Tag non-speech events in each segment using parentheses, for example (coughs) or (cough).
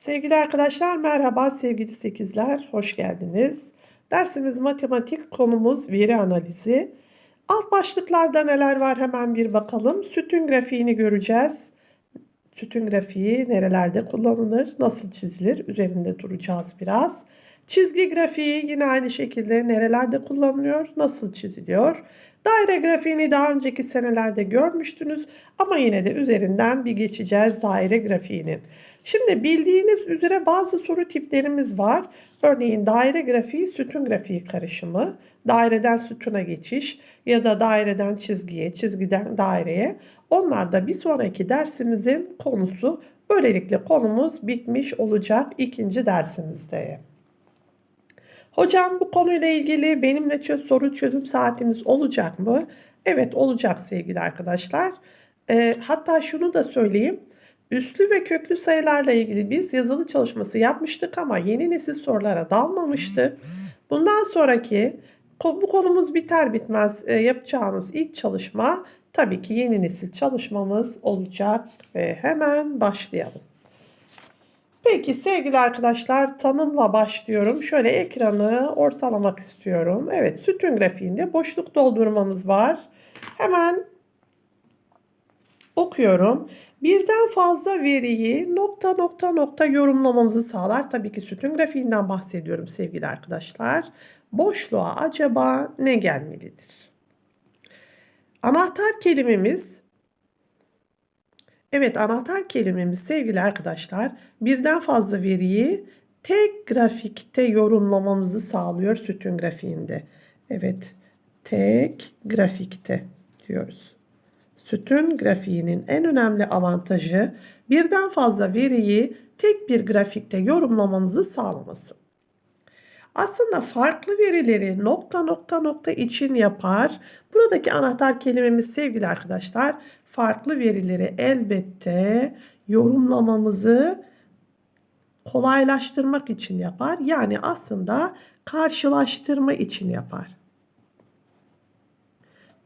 Sevgili arkadaşlar merhaba sevgili sekizler hoş geldiniz. Dersimiz matematik konumuz veri analizi. Alt başlıklarda neler var hemen bir bakalım. Sütun grafiğini göreceğiz. Sütun grafiği nerelerde kullanılır, nasıl çizilir üzerinde duracağız biraz. Çizgi grafiği yine aynı şekilde nerelerde kullanılıyor, nasıl çiziliyor. Daire grafiğini daha önceki senelerde görmüştünüz ama yine de üzerinden bir geçeceğiz daire grafiğinin. Şimdi bildiğiniz üzere bazı soru tiplerimiz var. Örneğin daire grafiği sütun grafiği karışımı, daireden sütuna geçiş ya da daireden çizgiye, çizgiden daireye. Onlar da bir sonraki dersimizin konusu. Böylelikle konumuz bitmiş olacak ikinci dersimizde. Hocam bu konuyla ilgili benimle çöz soru çözüm saatimiz olacak mı? Evet olacak sevgili arkadaşlar. E, hatta şunu da söyleyeyim. Üslü ve köklü sayılarla ilgili biz yazılı çalışması yapmıştık ama yeni nesil sorulara dalmamıştık. Bundan sonraki bu konumuz biter bitmez e, yapacağımız ilk çalışma tabii ki yeni nesil çalışmamız olacak ve hemen başlayalım. Peki sevgili arkadaşlar tanımla başlıyorum. Şöyle ekranı ortalamak istiyorum. Evet sütun grafiğinde boşluk doldurmamız var. Hemen okuyorum. Birden fazla veriyi nokta nokta nokta yorumlamamızı sağlar. Tabii ki sütun grafiğinden bahsediyorum sevgili arkadaşlar. Boşluğa acaba ne gelmelidir? Anahtar kelimemiz Evet anahtar kelimemiz sevgili arkadaşlar birden fazla veriyi tek grafikte yorumlamamızı sağlıyor sütun grafiğinde. Evet tek grafikte diyoruz. Sütun grafiğinin en önemli avantajı birden fazla veriyi tek bir grafikte yorumlamamızı sağlaması. Aslında farklı verileri nokta nokta nokta için yapar. Buradaki anahtar kelimemiz sevgili arkadaşlar farklı verileri elbette yorumlamamızı kolaylaştırmak için yapar. Yani aslında karşılaştırma için yapar.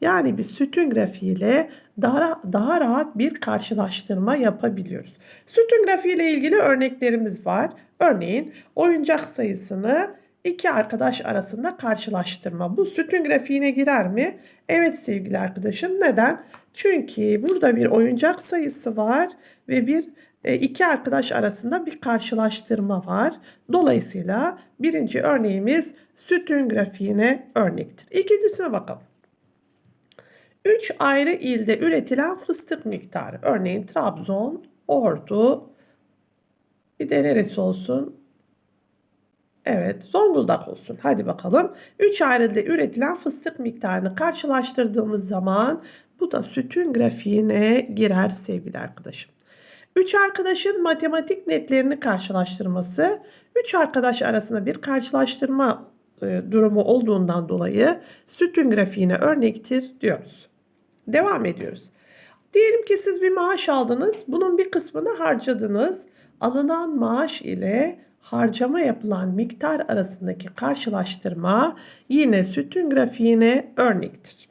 Yani bir sütun grafiğiyle daha, daha rahat bir karşılaştırma yapabiliyoruz. Sütun grafiği ile ilgili örneklerimiz var. Örneğin oyuncak sayısını iki arkadaş arasında karşılaştırma. Bu sütun grafiğine girer mi? Evet sevgili arkadaşım. Neden? Çünkü burada bir oyuncak sayısı var ve bir e, iki arkadaş arasında bir karşılaştırma var. Dolayısıyla birinci örneğimiz sütun grafiğine örnektir. İkincisine bakalım. Üç ayrı ilde üretilen fıstık miktarı. Örneğin Trabzon, Ordu, bir de neresi olsun? Evet, Zonguldak olsun. Hadi bakalım. 3 ayrı ilde üretilen fıstık miktarını karşılaştırdığımız zaman bu da sütun grafiğine girer sevgili arkadaşım. Üç arkadaşın matematik netlerini karşılaştırması, üç arkadaş arasında bir karşılaştırma e, durumu olduğundan dolayı sütun grafiğine örnektir diyoruz. Devam ediyoruz. Diyelim ki siz bir maaş aldınız, bunun bir kısmını harcadınız. Alınan maaş ile harcama yapılan miktar arasındaki karşılaştırma yine sütun grafiğine örnektir.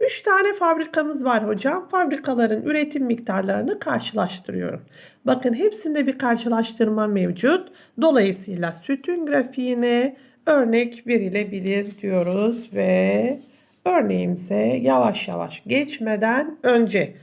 3 tane fabrikamız var hocam. Fabrikaların üretim miktarlarını karşılaştırıyorum. Bakın hepsinde bir karşılaştırma mevcut. Dolayısıyla sütun grafiğine örnek verilebilir diyoruz ve örneğimize yavaş yavaş geçmeden önce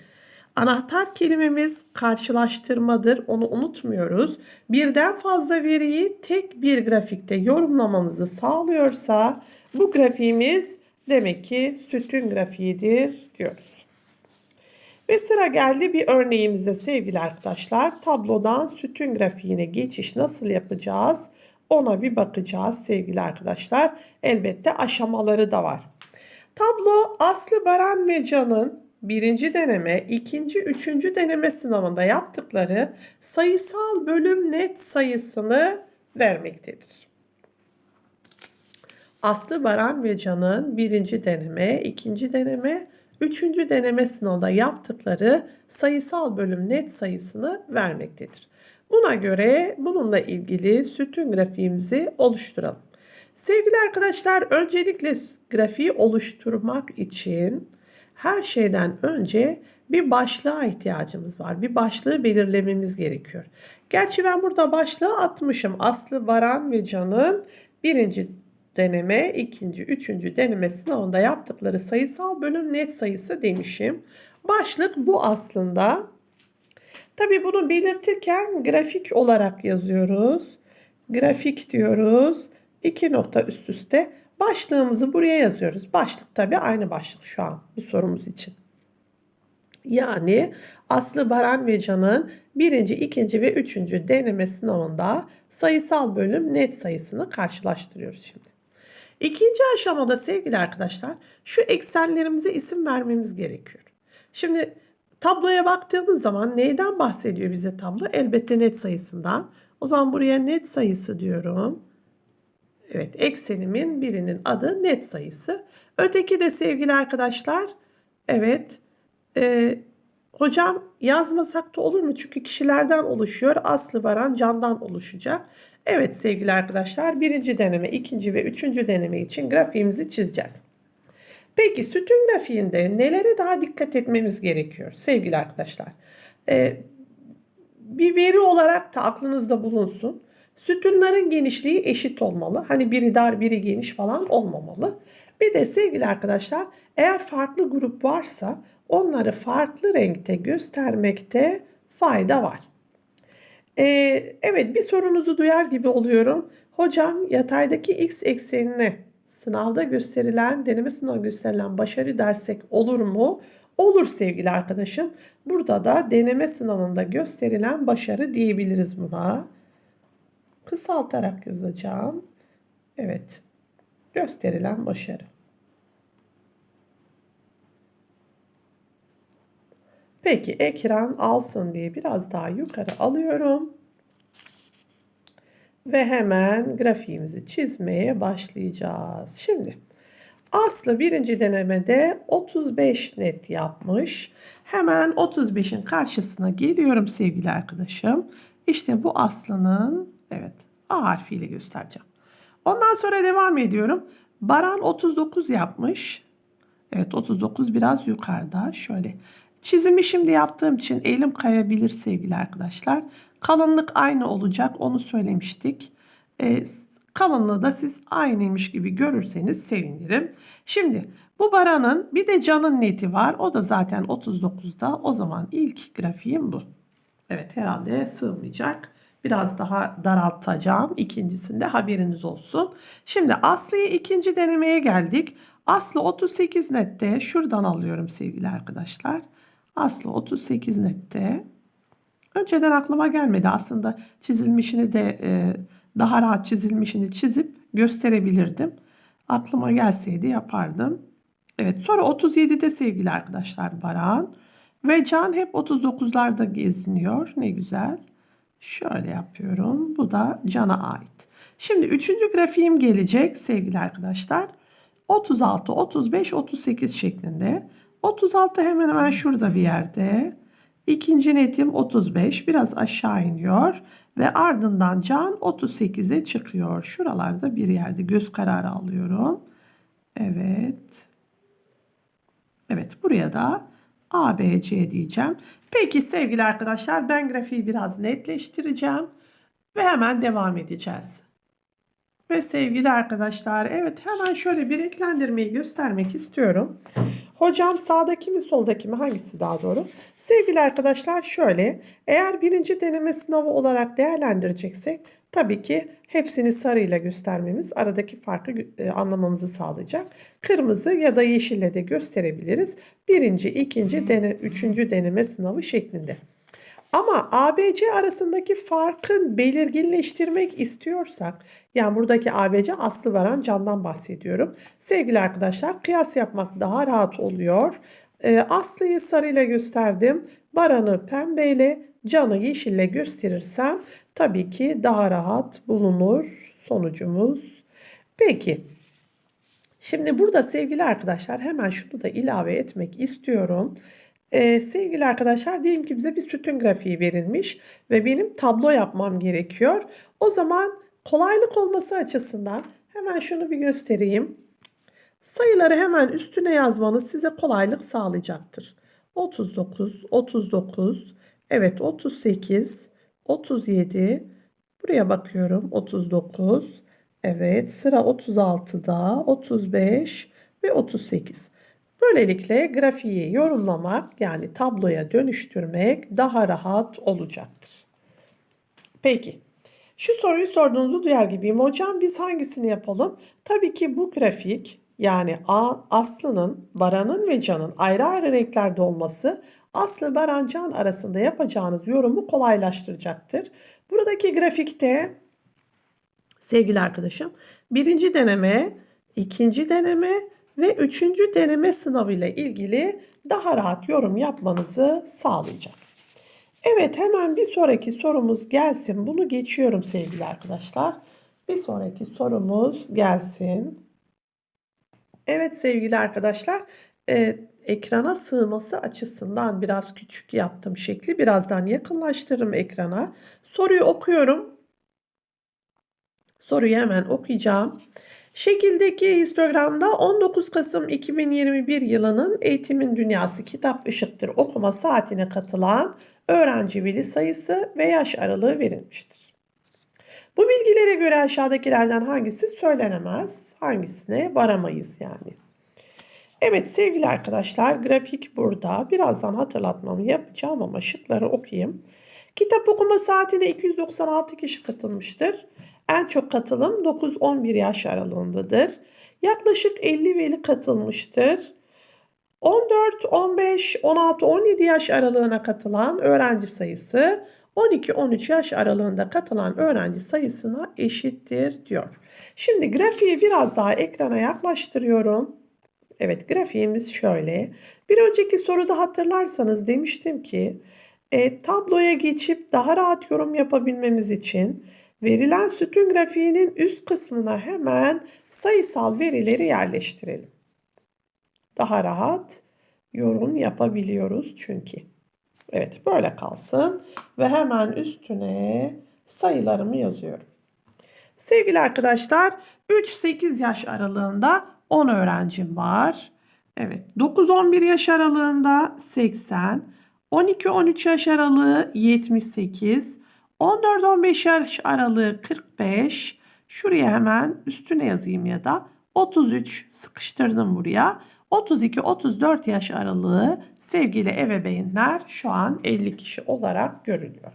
anahtar kelimemiz karşılaştırmadır. Onu unutmuyoruz. Birden fazla veriyi tek bir grafikte yorumlamamızı sağlıyorsa bu grafiğimiz Demek ki sütun grafiğidir diyoruz. Ve sıra geldi bir örneğimize sevgili arkadaşlar. Tablodan sütun grafiğine geçiş nasıl yapacağız? Ona bir bakacağız sevgili arkadaşlar. Elbette aşamaları da var. Tablo Aslı Baran ve Can'ın birinci deneme, ikinci, üçüncü deneme sınavında yaptıkları sayısal bölüm net sayısını vermektedir. Aslı Baran ve Can'ın birinci deneme, ikinci deneme, üçüncü deneme sınavında yaptıkları sayısal bölüm net sayısını vermektedir. Buna göre bununla ilgili sütun grafiğimizi oluşturalım. Sevgili arkadaşlar öncelikle grafiği oluşturmak için her şeyden önce bir başlığa ihtiyacımız var. Bir başlığı belirlememiz gerekiyor. Gerçi ben burada başlığı atmışım. Aslı, Baran ve Can'ın birinci deneme, ikinci, üçüncü deneme sınavında yaptıkları sayısal bölüm net sayısı demişim. Başlık bu aslında. Tabii bunu belirtirken grafik olarak yazıyoruz. Grafik diyoruz. İki nokta üst üste. Başlığımızı buraya yazıyoruz. Başlık tabii aynı başlık şu an bu sorumuz için. Yani Aslı Baran ve Can'ın birinci, ikinci ve üçüncü deneme sınavında sayısal bölüm net sayısını karşılaştırıyoruz şimdi. İkinci aşamada sevgili arkadaşlar şu eksenlerimize isim vermemiz gerekiyor. Şimdi tabloya baktığımız zaman neyden bahsediyor bize tablo? Elbette net sayısından. O zaman buraya net sayısı diyorum. Evet eksenimin birinin adı net sayısı. Öteki de sevgili arkadaşlar evet e, hocam yazmasak da olur mu? Çünkü kişilerden oluşuyor. Aslı Baran Can'dan oluşacak. Evet sevgili arkadaşlar birinci deneme, ikinci ve üçüncü deneme için grafiğimizi çizeceğiz. Peki sütun grafiğinde nelere daha dikkat etmemiz gerekiyor sevgili arkadaşlar? Ee, bir veri olarak da aklınızda bulunsun. Sütunların genişliği eşit olmalı. Hani biri dar biri geniş falan olmamalı. Bir de sevgili arkadaşlar eğer farklı grup varsa onları farklı renkte göstermekte fayda var. Ee, evet bir sorunuzu duyar gibi oluyorum. Hocam yataydaki x eksenine sınavda gösterilen, deneme sınavı gösterilen başarı dersek olur mu? Olur sevgili arkadaşım. Burada da deneme sınavında gösterilen başarı diyebiliriz buna. Kısaltarak yazacağım. Evet. Gösterilen başarı. Peki ekran alsın diye biraz daha yukarı alıyorum. Ve hemen grafiğimizi çizmeye başlayacağız. Şimdi Aslı birinci denemede 35 net yapmış. Hemen 35'in karşısına geliyorum sevgili arkadaşım. İşte bu Aslı'nın evet A harfiyle göstereceğim. Ondan sonra devam ediyorum. Baran 39 yapmış. Evet 39 biraz yukarıda. Şöyle çizimi şimdi yaptığım için elim kayabilir sevgili arkadaşlar. Kalınlık aynı olacak onu söylemiştik. E, kalınlığı da siz aynıymış gibi görürseniz sevinirim. Şimdi bu baranın bir de canın neti var. O da zaten 39'da. O zaman ilk grafiğim bu. Evet herhalde sığmayacak. Biraz daha daraltacağım. İkincisinde haberiniz olsun. Şimdi Aslı'ya ikinci denemeye geldik. Aslı 38 nette. Şuradan alıyorum sevgili arkadaşlar. Aslı 38 nette. Önceden aklıma gelmedi aslında çizilmişini de e, daha rahat çizilmişini çizip gösterebilirdim. Aklıma gelseydi yapardım. Evet sonra 37'de sevgili arkadaşlar Baran ve Can hep 39'larda geziniyor. Ne güzel. Şöyle yapıyorum. Bu da Can'a ait. Şimdi üçüncü grafiğim gelecek sevgili arkadaşlar. 36, 35, 38 şeklinde. 36 hemen hemen şurada bir yerde. İkinci netim 35 biraz aşağı iniyor ve ardından can 38'e çıkıyor. Şuralarda bir yerde göz kararı alıyorum. Evet. Evet buraya da ABC diyeceğim. Peki sevgili arkadaşlar ben grafiği biraz netleştireceğim ve hemen devam edeceğiz. Ve sevgili arkadaşlar evet hemen şöyle bir renklendirmeyi göstermek istiyorum. Hocam sağdaki mi soldaki mi hangisi daha doğru? Sevgili arkadaşlar şöyle eğer birinci deneme sınavı olarak değerlendireceksek tabii ki hepsini sarıyla göstermemiz aradaki farkı e, anlamamızı sağlayacak. Kırmızı ya da yeşille de gösterebiliriz. Birinci, ikinci, dene, üçüncü deneme sınavı şeklinde. Ama ABC arasındaki farkın belirginleştirmek istiyorsak, yani buradaki ABC aslı varan candan bahsediyorum. Sevgili arkadaşlar kıyas yapmak daha rahat oluyor. Ee, Aslı'yı sarıyla gösterdim. Baran'ı pembeyle, canı yeşille gösterirsem tabii ki daha rahat bulunur sonucumuz. Peki. Şimdi burada sevgili arkadaşlar hemen şunu da ilave etmek istiyorum. Ee, sevgili arkadaşlar diyelim ki bize bir sütun grafiği verilmiş ve benim tablo yapmam gerekiyor. O zaman kolaylık olması açısından hemen şunu bir göstereyim. Sayıları hemen üstüne yazmanız size kolaylık sağlayacaktır. 39, 39, evet 38, 37, buraya bakıyorum 39, evet sıra 36'da, 35 ve 38. Böylelikle grafiği yorumlamak yani tabloya dönüştürmek daha rahat olacaktır. Peki. Şu soruyu sorduğunuzu duyar gibiyim. Hocam biz hangisini yapalım? Tabii ki bu grafik yani A, Aslı'nın, Baran'ın ve Can'ın ayrı ayrı renklerde olması Aslı, Baran, Can arasında yapacağınız yorumu kolaylaştıracaktır. Buradaki grafikte sevgili arkadaşım birinci deneme, ikinci deneme ve üçüncü deneme sınavıyla ilgili daha rahat yorum yapmanızı sağlayacak. Evet hemen bir sonraki sorumuz gelsin. Bunu geçiyorum sevgili arkadaşlar. Bir sonraki sorumuz gelsin. Evet sevgili arkadaşlar e, ekrana sığması açısından biraz küçük yaptım şekli. Birazdan yakınlaştırırım ekrana. Soruyu okuyorum. Soruyu hemen okuyacağım. Şekildeki histogramda 19 Kasım 2021 yılının Eğitimin Dünyası Kitap Işıktır okuma saatine katılan öğrenci veli sayısı ve yaş aralığı verilmiştir. Bu bilgilere göre aşağıdakilerden hangisi söylenemez, hangisine varamayız yani. Evet sevgili arkadaşlar grafik burada. Birazdan hatırlatmamı yapacağım ama şıkları okuyayım. Kitap okuma saatine 296 kişi katılmıştır. En çok katılım 9-11 yaş aralığındadır. Yaklaşık 50 veli katılmıştır. 14, 15, 16, 17 yaş aralığına katılan öğrenci sayısı 12-13 yaş aralığında katılan öğrenci sayısına eşittir diyor. Şimdi grafiği biraz daha ekrana yaklaştırıyorum. Evet grafiğimiz şöyle. Bir önceki soruda hatırlarsanız demiştim ki e, tabloya geçip daha rahat yorum yapabilmemiz için verilen sütun grafiğinin üst kısmına hemen sayısal verileri yerleştirelim. Daha rahat yorum yapabiliyoruz çünkü. Evet böyle kalsın ve hemen üstüne sayılarımı yazıyorum. Sevgili arkadaşlar 3-8 yaş aralığında 10 öğrencim var. Evet 9-11 yaş aralığında 80, 12-13 yaş aralığı 78, 14-15 yaş aralığı 45. Şuraya hemen üstüne yazayım ya da 33 sıkıştırdım buraya. 32-34 yaş aralığı sevgili ebeveynler şu an 50 kişi olarak görülüyor.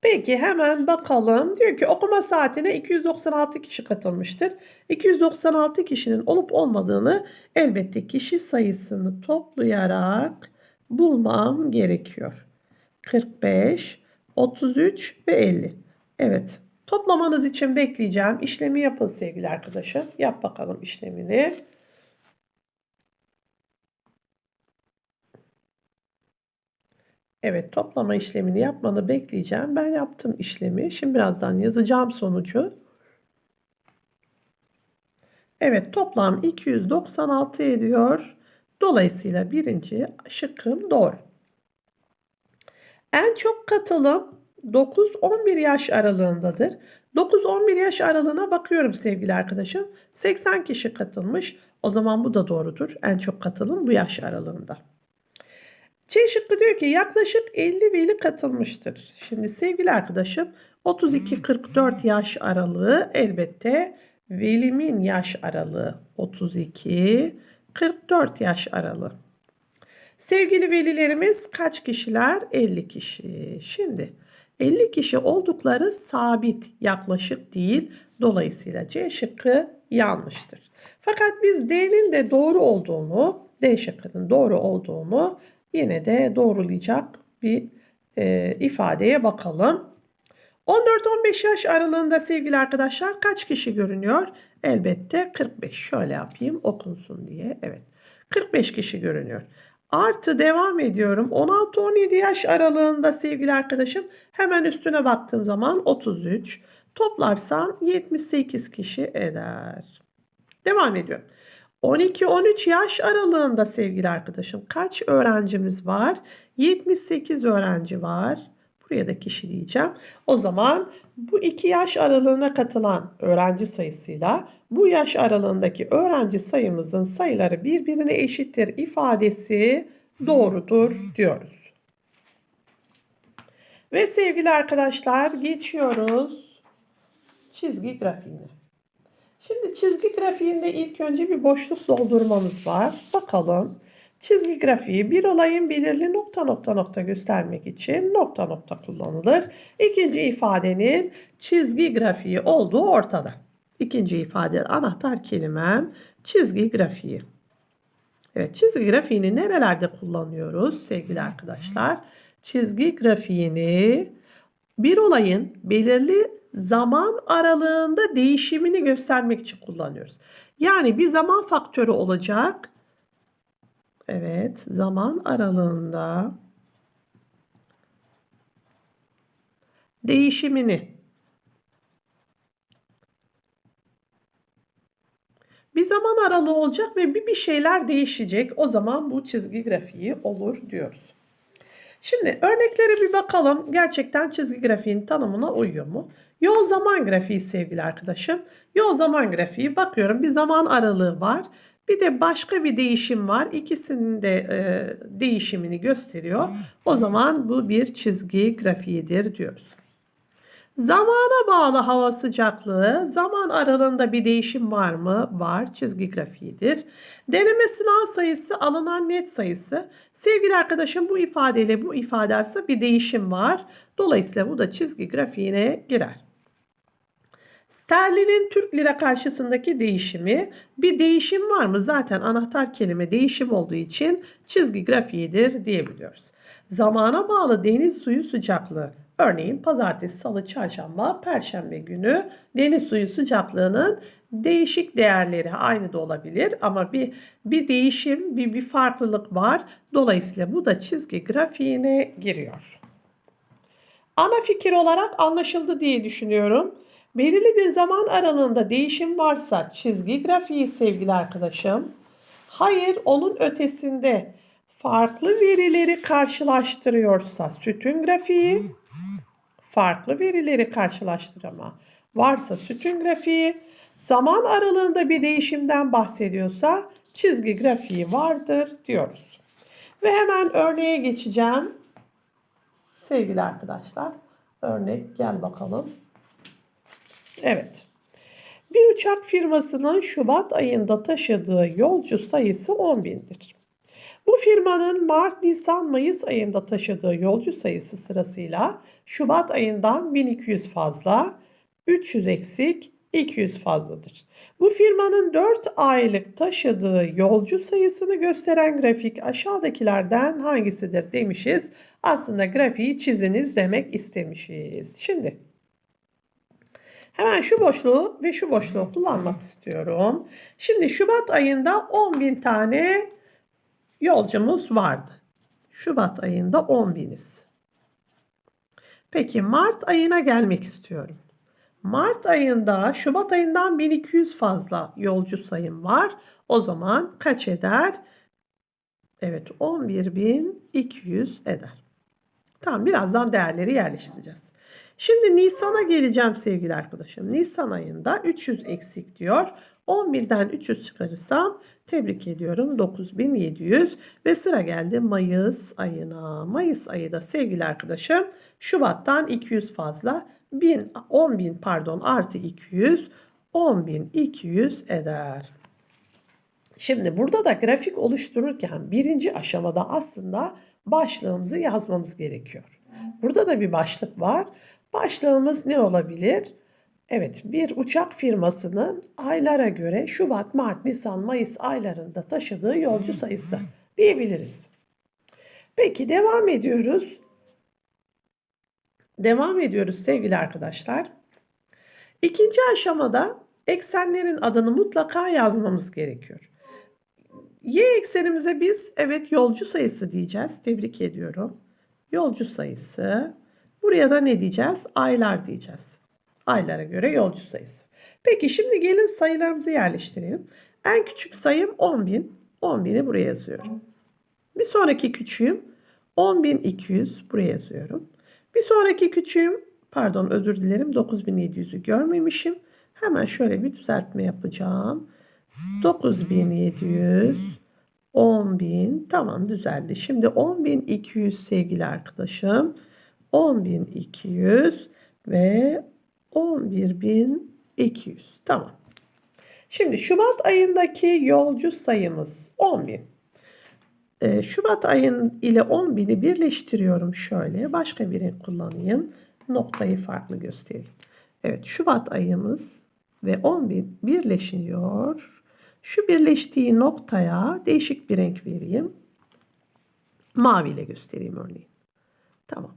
Peki hemen bakalım. Diyor ki okuma saatine 296 kişi katılmıştır. 296 kişinin olup olmadığını elbette kişi sayısını toplayarak bulmam gerekiyor. 45, 33 ve 50. Evet. Toplamanız için bekleyeceğim. İşlemi yapın sevgili arkadaşım. Yap bakalım işlemini. Evet toplama işlemini yapmanı bekleyeceğim. Ben yaptım işlemi. Şimdi birazdan yazacağım sonucu. Evet toplam 296 ediyor. Dolayısıyla birinci şıkkım doğru. En çok katılım 9-11 yaş aralığındadır. 9-11 yaş aralığına bakıyorum sevgili arkadaşım. 80 kişi katılmış. O zaman bu da doğrudur. En çok katılım bu yaş aralığında. C şıkkı diyor ki yaklaşık 50 veli katılmıştır. Şimdi sevgili arkadaşım 32-44 yaş aralığı elbette velimin yaş aralığı 32-44 yaş aralığı. Sevgili velilerimiz kaç kişiler? 50 kişi. Şimdi 50 kişi oldukları sabit yaklaşık değil. Dolayısıyla C şıkkı yanlıştır. Fakat biz D'nin de doğru olduğunu, D şıkkının doğru olduğunu yine de doğrulayacak bir e, ifadeye bakalım. 14-15 yaş aralığında sevgili arkadaşlar kaç kişi görünüyor? Elbette 45. Şöyle yapayım okunsun diye. Evet. 45 kişi görünüyor. Artı devam ediyorum. 16-17 yaş aralığında sevgili arkadaşım hemen üstüne baktığım zaman 33. Toplarsam 78 kişi eder. Devam ediyorum. 12-13 yaş aralığında sevgili arkadaşım kaç öğrencimiz var? 78 öğrenci var. Buraya da kişi diyeceğim. O zaman bu iki yaş aralığına katılan öğrenci sayısıyla bu yaş aralığındaki öğrenci sayımızın sayıları birbirine eşittir ifadesi doğrudur diyoruz. Ve sevgili arkadaşlar geçiyoruz çizgi grafiğine. Şimdi çizgi grafiğinde ilk önce bir boşluk doldurmamız var. Bakalım. Çizgi grafiği bir olayın belirli nokta nokta nokta göstermek için nokta nokta kullanılır. İkinci ifadenin çizgi grafiği olduğu ortada. İkinci ifade anahtar kelimem çizgi grafiği. Evet çizgi grafiğini nerelerde kullanıyoruz sevgili arkadaşlar? Çizgi grafiğini bir olayın belirli zaman aralığında değişimini göstermek için kullanıyoruz. Yani bir zaman faktörü olacak. Evet, zaman aralığında değişimini bir zaman aralığı olacak ve bir bir şeyler değişecek. O zaman bu çizgi grafiği olur diyoruz. Şimdi örneklere bir bakalım. Gerçekten çizgi grafiğin tanımına uyuyor mu? Yol zaman grafiği sevgili arkadaşım. Yol zaman grafiği bakıyorum bir zaman aralığı var. Bir de başka bir değişim var. İkisinin de e, değişimini gösteriyor. O zaman bu bir çizgi grafiğidir diyoruz. Zamana bağlı hava sıcaklığı, zaman aralığında bir değişim var mı? Var. Çizgi grafiğidir. Deneme sınav sayısı, alınan net sayısı. Sevgili arkadaşım bu ifadeyle bu ifade arasında bir değişim var. Dolayısıyla bu da çizgi grafiğine girer. Sterlinin Türk lira karşısındaki değişimi bir değişim var mı? Zaten anahtar kelime değişim olduğu için çizgi grafiğidir diyebiliyoruz. Zamana bağlı deniz suyu sıcaklığı. Örneğin pazartesi, salı, çarşamba, perşembe günü deniz suyu sıcaklığının değişik değerleri aynı da olabilir ama bir bir değişim, bir bir farklılık var. Dolayısıyla bu da çizgi grafiğine giriyor. Ana fikir olarak anlaşıldı diye düşünüyorum. Belirli bir zaman aralığında değişim varsa çizgi grafiği sevgili arkadaşım. Hayır onun ötesinde farklı verileri karşılaştırıyorsa sütun grafiği, farklı verileri karşılaştırma varsa sütun grafiği, zaman aralığında bir değişimden bahsediyorsa çizgi grafiği vardır diyoruz. Ve hemen örneğe geçeceğim. Sevgili arkadaşlar, örnek gel bakalım. Evet. Bir uçak firmasının Şubat ayında taşıdığı yolcu sayısı 10 bindir. Bu firmanın Mart, Nisan, Mayıs ayında taşıdığı yolcu sayısı sırasıyla Şubat ayından 1200 fazla, 300 eksik, 200 fazladır. Bu firmanın 4 aylık taşıdığı yolcu sayısını gösteren grafik aşağıdakilerden hangisidir demişiz. Aslında grafiği çiziniz demek istemişiz. Şimdi Hemen şu boşluğu ve şu boşluğu kullanmak istiyorum. Şimdi Şubat ayında 10 bin tane yolcumuz vardı. Şubat ayında 10 biniz. Peki Mart ayına gelmek istiyorum. Mart ayında Şubat ayından 1200 fazla yolcu sayım var. O zaman kaç eder? Evet 11.200 eder. Tamam birazdan değerleri yerleştireceğiz. Şimdi Nisan'a geleceğim sevgili arkadaşım. Nisan ayında 300 eksik diyor. 10.000'den 300 çıkarırsam tebrik ediyorum 9700 ve sıra geldi Mayıs ayına. Mayıs ayı da sevgili arkadaşım Şubat'tan 200 fazla 1000 10.000 pardon artı 200 10.200 eder. Şimdi burada da grafik oluştururken birinci aşamada aslında başlığımızı yazmamız gerekiyor. Burada da bir başlık var. Başlığımız ne olabilir? Evet, bir uçak firmasının aylara göre Şubat, Mart, Nisan, Mayıs aylarında taşıdığı yolcu sayısı diyebiliriz. Peki devam ediyoruz. Devam ediyoruz sevgili arkadaşlar. İkinci aşamada eksenlerin adını mutlaka yazmamız gerekiyor. Y eksenimize biz evet yolcu sayısı diyeceğiz. Tebrik ediyorum. Yolcu sayısı. Buraya da ne diyeceğiz? Aylar diyeceğiz. Aylara göre yolcu sayısı. Peki şimdi gelin sayılarımızı yerleştirelim. En küçük sayım 10.000. 10.000'i buraya yazıyorum. Bir sonraki küçüğüm 10.200 buraya yazıyorum. Bir sonraki küçüğüm, pardon özür dilerim 9700'ü görmemişim. Hemen şöyle bir düzeltme yapacağım. 9700 10.000 tamam düzeldi. Şimdi 10.200 sevgili arkadaşım. 10.200 ve 11.200 tamam. Şimdi Şubat ayındaki yolcu sayımız 10.000. Ee, Şubat ayın ile 10.000'i birleştiriyorum şöyle. Başka bir renk kullanayım. Noktayı farklı göstereyim. Evet Şubat ayımız ve 10.000 birleşiyor. Şu birleştiği noktaya değişik bir renk vereyim. Mavi ile göstereyim örneğin. Tamam.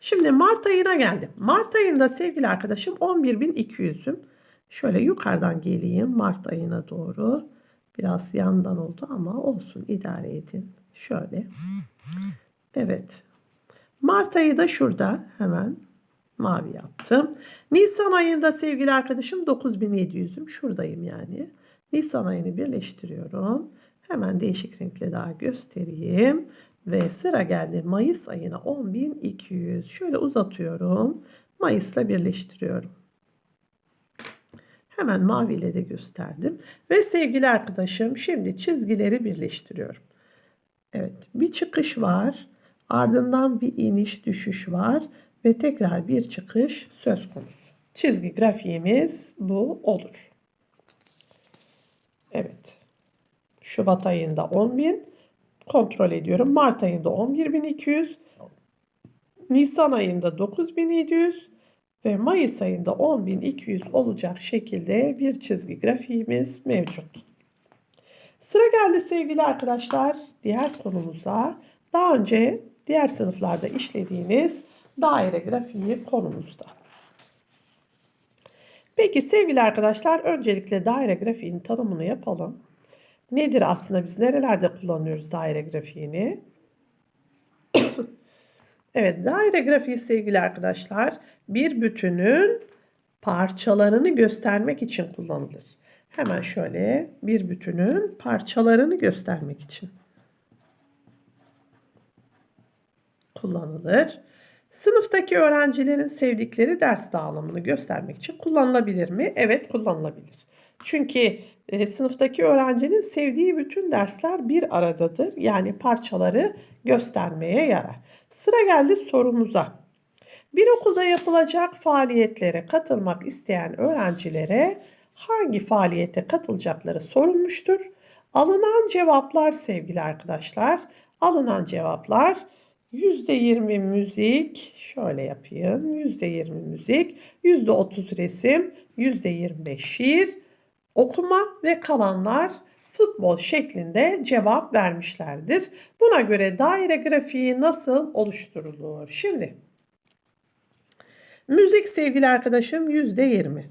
Şimdi Mart ayına geldim. Mart ayında sevgili arkadaşım 11.200'üm. Şöyle yukarıdan geleyim Mart ayına doğru. Biraz yandan oldu ama olsun idare edin. Şöyle. Evet. Mart ayı da şurada hemen mavi yaptım. Nisan ayında sevgili arkadaşım 9700'üm. Şuradayım yani. Nisan ayını birleştiriyorum. Hemen değişik renkle daha göstereyim. Ve sıra geldi Mayıs ayına 10.200. Şöyle uzatıyorum. Mayıs'la birleştiriyorum. Hemen maviyle de gösterdim. Ve sevgili arkadaşım şimdi çizgileri birleştiriyorum. Evet bir çıkış var. Ardından bir iniş düşüş var. Ve tekrar bir çıkış söz konusu. Çizgi grafiğimiz bu olur. Evet. Şubat ayında 10.000 kontrol ediyorum. Mart ayında 11.200, Nisan ayında 9.700 ve Mayıs ayında 10.200 olacak şekilde bir çizgi grafiğimiz mevcut. Sıra geldi sevgili arkadaşlar diğer konumuza. Daha önce diğer sınıflarda işlediğiniz daire grafiği konumuzda. Peki sevgili arkadaşlar öncelikle daire grafiğinin tanımını yapalım. Nedir aslında biz nerelerde kullanıyoruz daire grafiğini? (coughs) evet daire grafiği sevgili arkadaşlar bir bütünün parçalarını göstermek için kullanılır. Hemen şöyle bir bütünün parçalarını göstermek için kullanılır. Sınıftaki öğrencilerin sevdikleri ders dağılımını göstermek için kullanılabilir mi? Evet kullanılabilir. Çünkü e, sınıftaki öğrencinin sevdiği bütün dersler bir aradadır. Yani parçaları göstermeye yarar. Sıra geldi sorumuza. Bir okulda yapılacak faaliyetlere katılmak isteyen öğrencilere hangi faaliyete katılacakları sorulmuştur. Alınan cevaplar sevgili arkadaşlar. Alınan cevaplar %20 müzik, şöyle yapayım. %20 müzik, %30 resim, %25 şiir, okuma ve kalanlar futbol şeklinde cevap vermişlerdir. Buna göre daire grafiği nasıl oluşturulur? Şimdi müzik sevgili arkadaşım %20.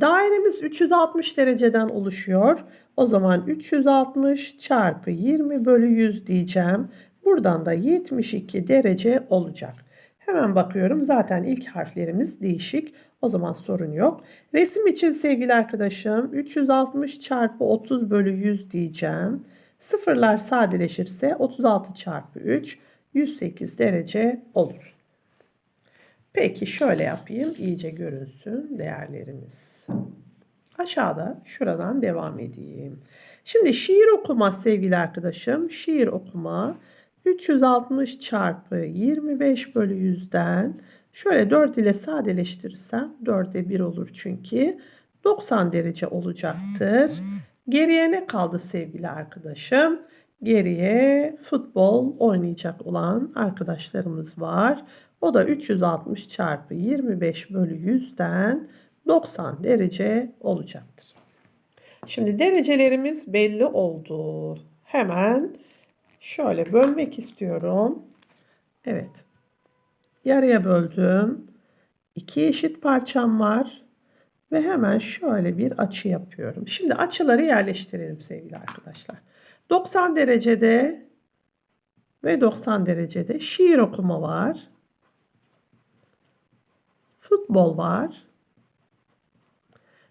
Dairemiz 360 dereceden oluşuyor. O zaman 360 çarpı 20 bölü 100 diyeceğim. Buradan da 72 derece olacak. Hemen bakıyorum zaten ilk harflerimiz değişik. O zaman sorun yok. Resim için sevgili arkadaşım 360 çarpı 30 bölü 100 diyeceğim. Sıfırlar sadeleşirse 36 çarpı 3 108 derece olur. Peki şöyle yapayım iyice görünsün değerlerimiz. Aşağıda şuradan devam edeyim. Şimdi şiir okuma sevgili arkadaşım. Şiir okuma 360 çarpı 25 bölü 100'den şöyle 4 ile sadeleştirirsem 4'e 1 olur çünkü 90 derece olacaktır. Geriye ne kaldı sevgili arkadaşım? Geriye futbol oynayacak olan arkadaşlarımız var. O da 360 çarpı 25 bölü 100'den 90 derece olacaktır. Şimdi derecelerimiz belli oldu. Hemen Şöyle bölmek istiyorum. Evet. Yarıya böldüm. İki eşit parçam var. Ve hemen şöyle bir açı yapıyorum. Şimdi açıları yerleştirelim sevgili arkadaşlar. 90 derecede ve 90 derecede şiir okuma var. Futbol var.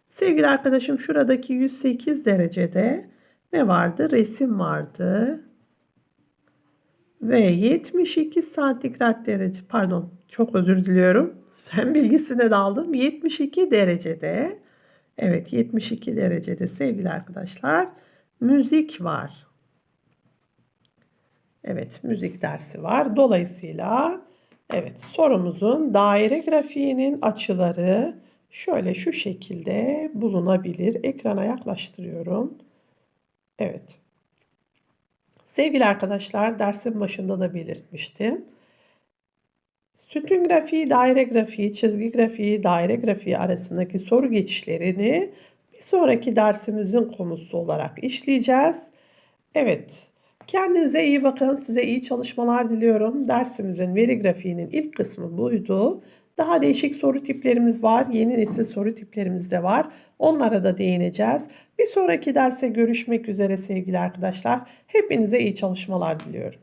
Sevgili arkadaşım şuradaki 108 derecede ne vardı? Resim vardı ve 72 santigrat derece pardon Çok özür diliyorum. Fen bilgisine daldım. 72 derecede. Evet 72 derecede sevgili arkadaşlar. Müzik var. Evet müzik dersi var. Dolayısıyla evet sorumuzun daire grafiğinin açıları şöyle şu şekilde bulunabilir. Ekrana yaklaştırıyorum. Evet. Sevgili arkadaşlar dersin başında da belirtmiştim. Sütun grafiği, daire grafiği, çizgi grafiği, daire grafiği arasındaki soru geçişlerini bir sonraki dersimizin konusu olarak işleyeceğiz. Evet, kendinize iyi bakın. Size iyi çalışmalar diliyorum. Dersimizin veri grafiğinin ilk kısmı buydu. Daha değişik soru tiplerimiz var. Yeni nesil soru tiplerimiz de var. Onlara da değineceğiz. Bir sonraki derse görüşmek üzere sevgili arkadaşlar. Hepinize iyi çalışmalar diliyorum.